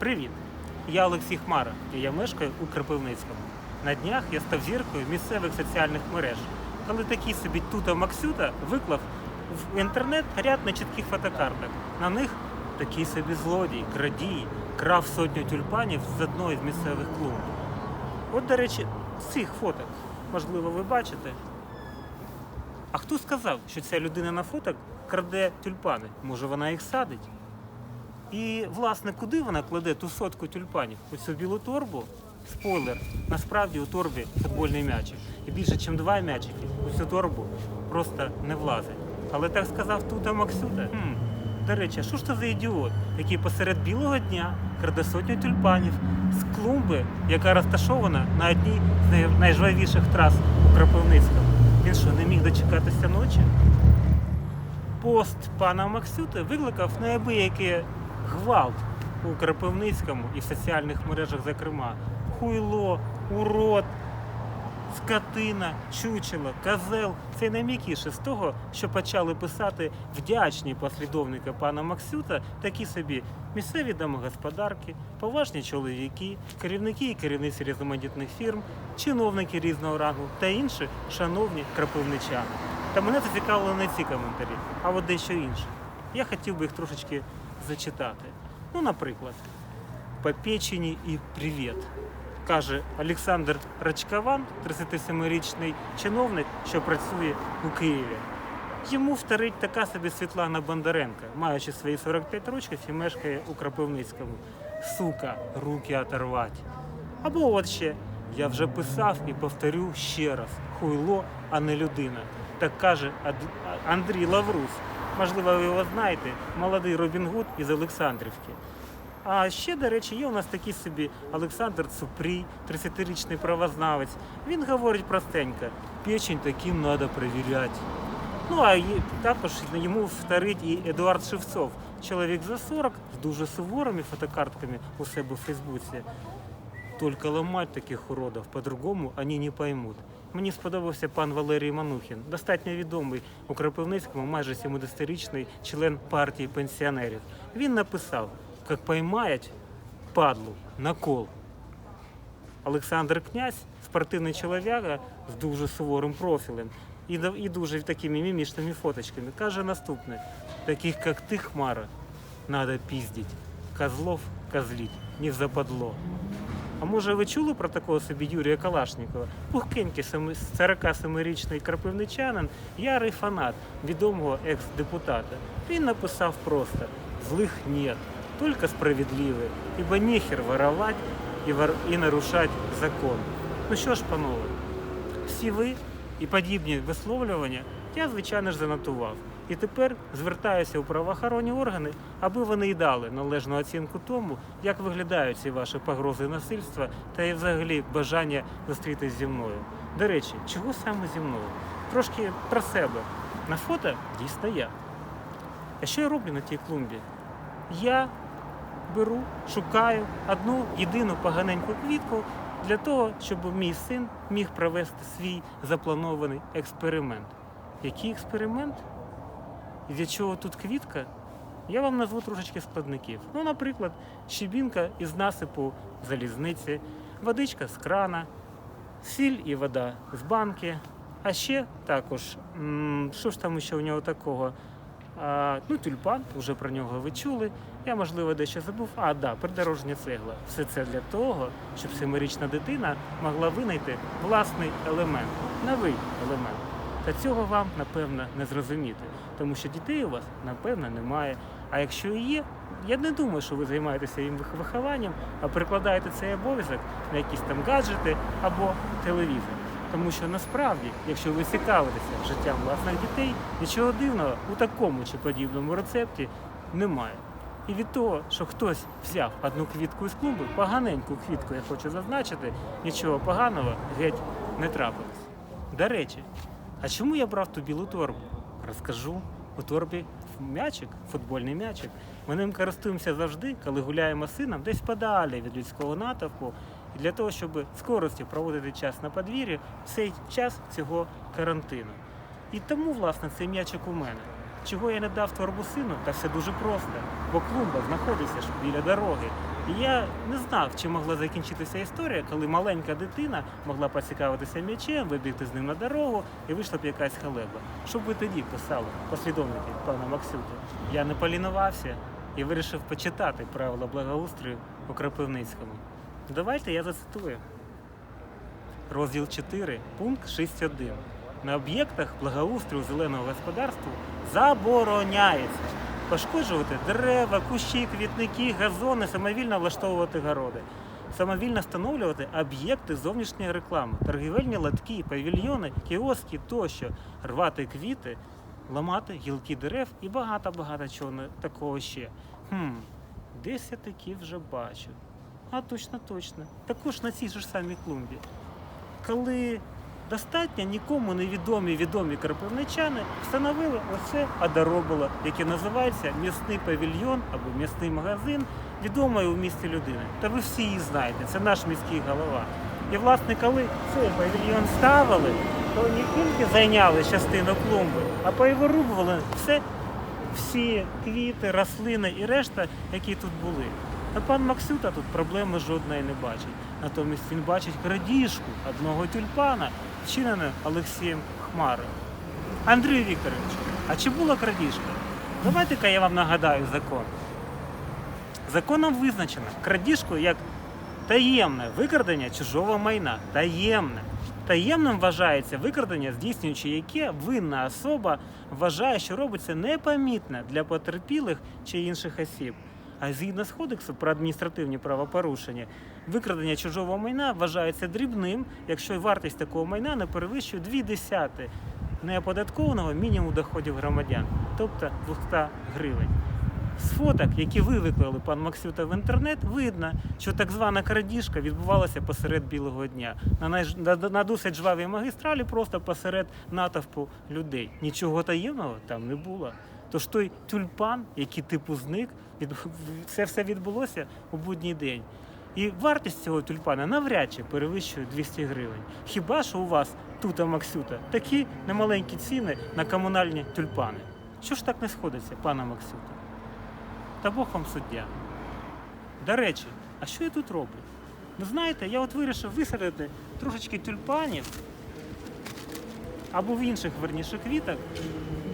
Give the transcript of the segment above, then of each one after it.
Привіт! Я Олексій Хмара і я мешкаю у Кропивницькому. На днях я став зіркою місцевих соціальних мереж, коли такий собі тута Максюта виклав в інтернет ряд нечітких фотокарток. На них такий собі злодій, крадій, крав сотню тюльпанів з одної з місцевих клумб. От, до речі, цих фоток, можливо, ви бачите. А хто сказав, що ця людина на фоток краде тюльпани? Може, вона їх садить? І, власне, куди вона кладе ту сотку тюльпанів? У цю білу торбу? Спойлер, насправді у торбі футбольний м'ячик. І більше, ніж два м'ячики у цю торбу просто не влазить. Але так сказав Тута Максюта. Хм. До речі, що ж це за ідіот, який посеред білого дня краде сотню тюльпанів з клумби, яка розташована на одній з найжвавіших трас у Кропивницькому? Він що, не міг дочекатися ночі? Пост пана Максюти викликав неабиякий гвалт у Кропивницькому і в соціальних мережах, зокрема. Хуйло, урод, скотина, чучело, козел це найм'якіше з того, що почали писати вдячні послідовники пана Максюта, такі собі місцеві домогосподарки, поважні чоловіки, керівники і керівниці різноманітних фірм, чиновники різного рангу та інші шановні кропивничани. Та мене зацікавили не ці коментарі, а от дещо інше. Я хотів би їх трошечки зачитати. Ну, наприклад, по печені і привіт. Каже Олександр Рачкован, 37-річний чиновник, що працює у Києві. Йому вторить така собі Світлана Бондаренка, маючи свої 45 років і мешкає у Кропивницькому. Сука, руки оторвать. Або от ще я вже писав і повторю ще раз: хуйло, а не людина. Так каже Андрій Лаврус. Можливо, ви його знаєте, молодий Робін Гуд із Олександрівки. А ще, до речі, є у нас такий собі Олександр Цупрій, 30-річний правознавець. Він говорить простенько: печень таким треба перевіряти. Ну а також йому вторить і Едуард Шевцов, чоловік за 40 з дуже суворими фотокартками у себе в Фейсбуці. Только ломать таких уродов, по-другому они не поймут. Мені сподобався пан Валерій Манухін, достатньо відомий у Кропивницькому, майже 70-річний член партії пенсіонерів. Він написав, як поймають падлу на кол. Олександр Князь, спортивний чоловіка з дуже суворим профілем і, дуже такими мімішними фоточками, каже наступне: таких, як ти, Хмара, надо піздіть. Козлов козліть, не западло. А може ви чули про такого собі Юрія Калашнікова? Пухкенький семи- 47-річний крапивничанин, ярий фанат відомого екс-депутата. Він написав просто «Злих нет, только справедливі, ибо нехер воровать і, вор... і нарушать закон. Ну що ж, панове, всі ви і подібні висловлювання я, звичайно ж, занотував. І тепер звертаюся у правоохоронні органи, аби вони й дали належну оцінку тому, як виглядають ці ваші погрози насильства та і взагалі бажання зустрітись зі мною. До речі, чого саме зі мною? Трошки про себе. На фото дійсно я. А що я роблю на тій клумбі? Я беру, шукаю одну єдину поганеньку квітку для того, щоб мій син міг провести свій запланований експеримент. Який експеримент? Для чого тут квітка? Я вам назву трошечки складників. Ну, наприклад, щебінка із насипу залізниці, водичка з крана, сіль і вода з банки. А ще також, що ж там ще у нього такого? А, ну, тюльпан, вже про нього ви чули. Я, можливо, дещо забув. А, да, придорожня цегла. Все це для того, щоб семирічна дитина могла винайти власний елемент, новий елемент. Та цього вам, напевно, не зрозуміти, тому що дітей у вас, напевно, немає. А якщо і є, я не думаю, що ви займаєтеся їм вихованням, а перекладаєте цей обов'язок на якісь там гаджети або телевізор. Тому що насправді, якщо ви цікавитеся життям власних дітей, нічого дивного у такому чи подібному рецепті немає. І від того, що хтось взяв одну квітку із клумби, поганеньку квітку, я хочу зазначити, нічого поганого геть не трапилось. До речі, а чому я брав ту білу торбу? Розкажу. У торбі м'ячик, футбольний м'ячик. Ми ним користуємося завжди, коли гуляємо з сином десь подалі від людського натовпу. І для того, щоб з користю проводити час на подвір'ї цей час цього карантину. І тому, власне, цей м'ячик у мене. Чого я не дав торбу сину? Та все дуже просто. Бо клумба знаходиться ж біля дороги. І я не знав, чи могла закінчитися історія, коли маленька дитина могла поцікавитися м'ячем, вибігти з ним на дорогу і вийшла б якась халеба. Що б ви тоді писали, послідовники пана Максюта? Я не полінувався і вирішив почитати правила благоустрою у Кропивницькому. Давайте я зацитую. Розділ 4, пункт 6.1. На об'єктах благоустрою зеленого господарства забороняється пошкоджувати дерева, кущі, квітники, газони, самовільно влаштовувати городи, самовільно встановлювати об'єкти зовнішньої реклами, торгівельні лотки, павільйони, кіоски тощо, рвати квіти, ламати гілки дерев і багато-багато чого такого ще. Хм, десь я такі вже бачу. А точно, точно. Також на цій ж самій клумбі. Коли достатньо нікому невідомі відомі кропивничани встановили оце адороболо, яке називається м'ясний павільйон або м'ясний магазин, відомої у місті людини. Та ви всі її знаєте, це наш міський голова. І власне, коли цей павільйон ставили, то не тільки зайняли частину клумби, а повирубували все, всі квіти, рослини і решта, які тут були. А пан Максюта тут проблеми жодної не бачить. Натомість він бачить крадіжку одного тюльпана, вчинену Олексієм Хмарою. Андрій Вікторович, а чи була крадіжка? Давайте-ка я вам нагадаю закон. Законом визначено крадіжку як таємне викрадення чужого майна. Таємне. Таємним вважається викрадення, здійснюючи яке винна особа вважає, що робиться непомітно для потерпілих чи інших осіб. А згідно з кодексу про адміністративні правопорушення, викрадення чужого майна вважається дрібним, якщо вартість такого майна не перевищує 2 десяти неоподаткованого мінімуму доходів громадян, тобто 200 гривень. З фоток, які ви виклали пан Максюта в інтернет, видно, що так звана крадіжка відбувалася посеред білого дня на, най... на, на досить жвавій магістралі, просто посеред натовпу людей. Нічого таємного там не було. Тож той тюльпан, який типу зник, від... це все відбулося у будній день. І вартість цього тюльпана навряд чи перевищує 200 гривень. Хіба що у вас тут, Максюта, такі немаленькі ціни на комунальні тюльпани? Що ж так не сходиться, пане Максюта? Та Бог вам суддя. До речі, а що я тут роблю? Ну знаєте, я от вирішив висадити трошечки тюльпанів або в інших верніше квіток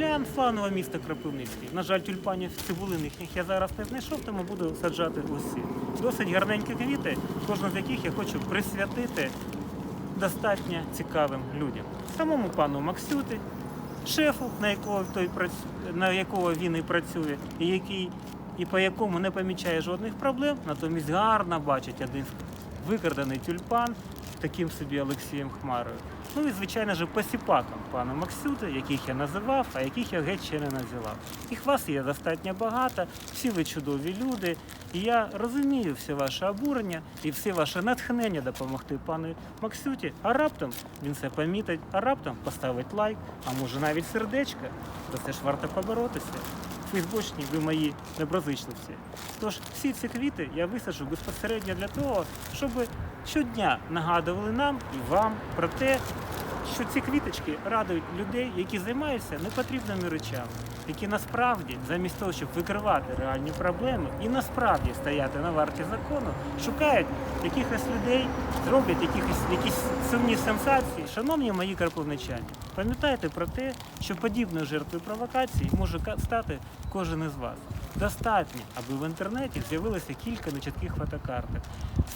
для фланового міста Кропивницький. На жаль, тюльпанів цибулиних я зараз не знайшов, тому буду саджати усі. Досить гарненькі квіти, кожну з яких я хочу присвятити достатньо цікавим людям. Самому пану Максюти, шефу, на якого той на якого він і працює, і який і по якому не помічає жодних проблем, натомість гарно бачить один викрадений тюльпан таким собі Олексієм Хмарою. Ну і звичайно ж посіпакам пана Максюти, яких я називав, а яких я геть ще не називав. Їх вас є достатньо багато, всі ви чудові люди. І я розумію все ваше обурення і все ваше натхнення допомогти пану Максюті. А раптом він це помітить, а раптом поставить лайк, а може навіть сердечко. За це ж варто поборотися. Фейсбучні ви мої доброзичливці. Тож всі ці квіти я висаджу безпосередньо для того, щоб щодня нагадували нам і вам про те, що ці квіточки радують людей, які займаються непотрібними речами, які насправді, замість того, щоб викривати реальні проблеми і насправді стояти на варті закону, шукають якихось людей, зроблять якихось якісь сумні сенсації. Шановні мої карповничані, пам'ятайте про те, що подібною жертвою провокацій може стати кожен із вас. Достатньо, аби в інтернеті з'явилося кілька нечітких фотокарток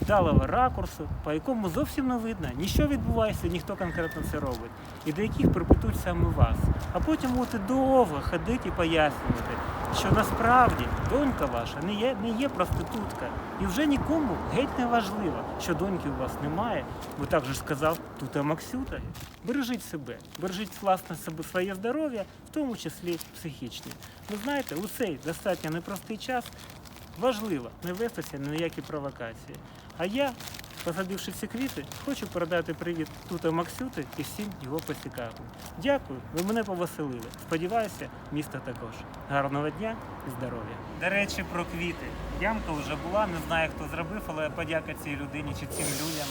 вдалого ракурсу, по якому зовсім не видно, ніщо відбувається, ніхто конкретно це робить, і до яких припитуть саме вас. А потім будете довго ходити і пояснювати, що насправді донька ваша не є, не є проститутка. І вже нікому геть не важливо, що доньки у вас немає, бо так же сказав тут Максюта. Бережіть себе, бережіть власне себе своє здоров'я, в тому числі психічне. Ви знаєте, у цей достатньо непростий час важливо не вестися на які провокації. А я, посадивши ці квіти, хочу передати привіт тута Максюти і всім його посікавим. Дякую, ви мене повеселили. Сподіваюся, місто також. Гарного дня і здоров'я. До речі, про квіти. Ямка вже була, не знаю, хто зробив, але подяка цій людині чи цим людям.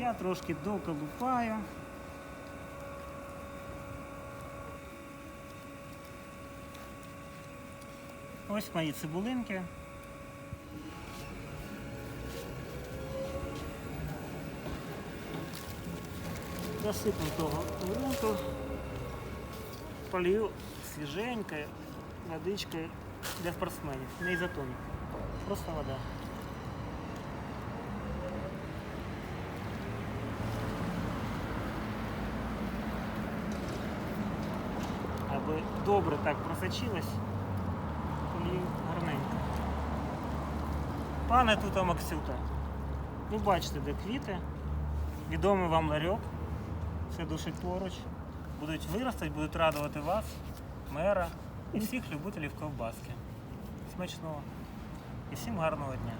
Я трошки доколупаю. Ось мої цибулинки. Насипемо того ґрунту, полью свіженькою водичкою для спортсменів, не ізотонік. Просто вода. Аби добре так просочилось, полью гарненько. Пане Тута Максюта, ви бачите, де квіти. Відомий вам ларьок. Все душить поруч. Будуть виростати, будуть радувати вас, мера і всіх любителів ковбаски. Смачного і всім гарного дня.